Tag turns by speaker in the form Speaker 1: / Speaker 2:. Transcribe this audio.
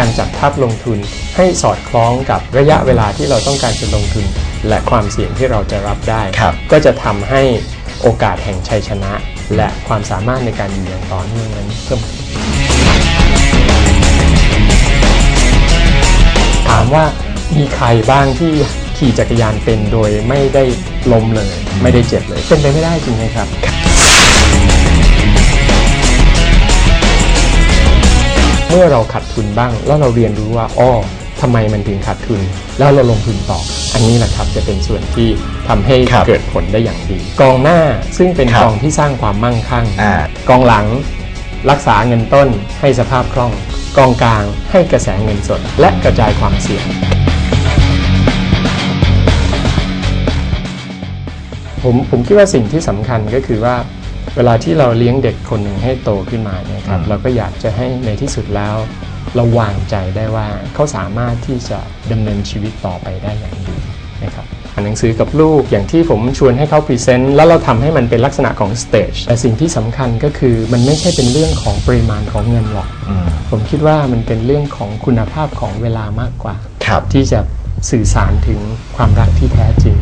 Speaker 1: การจัดทับลงทุนให้สอดคล้องกับระยะเวลาที่เราต้องการจะลงทุน และความเสี่ยงที่เราจะรับได้
Speaker 2: ครับ
Speaker 1: ก็จะทำให้โอกาสแห่งชัยชนะ และความสามารถในการอยู่อย่างต่อเนื่องนั้นเพิ่มขึ้นถามว่ามีใครบ้างที่ขี่จักรยานเป็นโดยไม่ได้ล้มเลย ไม่ได้เจ็บเลย เป็นไปไม่ได้จริงไหมครับ เมื่อเราขาดทุนบ้าง แล้วเราเรียนรู้ว่าอ้อทำไมมันถึงขาดทุน แล้วเราลงทุนต่อ อันนี้แหละครับจะเป็นส่วนที่ทำให้
Speaker 2: ครับ
Speaker 1: เกิดผลได้อย่างดี กองหน้าซึ่งเป็น
Speaker 2: ครับ
Speaker 1: กองที่สร้างความมั่งคั่ง
Speaker 2: อ่า
Speaker 1: กองหลังรักษาเงินต้นให้สภาพคล่อง กองกลางให้กระแสเงินสด และกระจายความเสี่ยง ผมผมคิดว่าสิ่งที่สำคัญก็คือว่า เวลาที่เราเลี้ยงเด็กคนหนึ่งให้โตขึ้นมาเนี่ยครับ
Speaker 2: อืม
Speaker 1: เราก็อยากจะให้ในที่สุดแล้ว เราวางใจได้ว่าเขาสามารถที่จะดำเนินชีวิตต่อไปได้อย่างดีนะครับอ่านหนังสือกับลูกอย่างที่ผมชวนให้เขาพรีเซนต์แล้วเราทำให้มันเป็นลักษณะของสเตจแต่สิ่งที่สำคัญก็คือมันไม่ใช่เป็นเรื่องของปริมาณของเงินหรอก
Speaker 2: อืม
Speaker 1: ผมคิดว่ามันเป็นเรื่องของคุณภาพของเวลามากกว่า
Speaker 2: ครับ
Speaker 1: ที่จะสื่อสารถึงความรักที่แท้จริง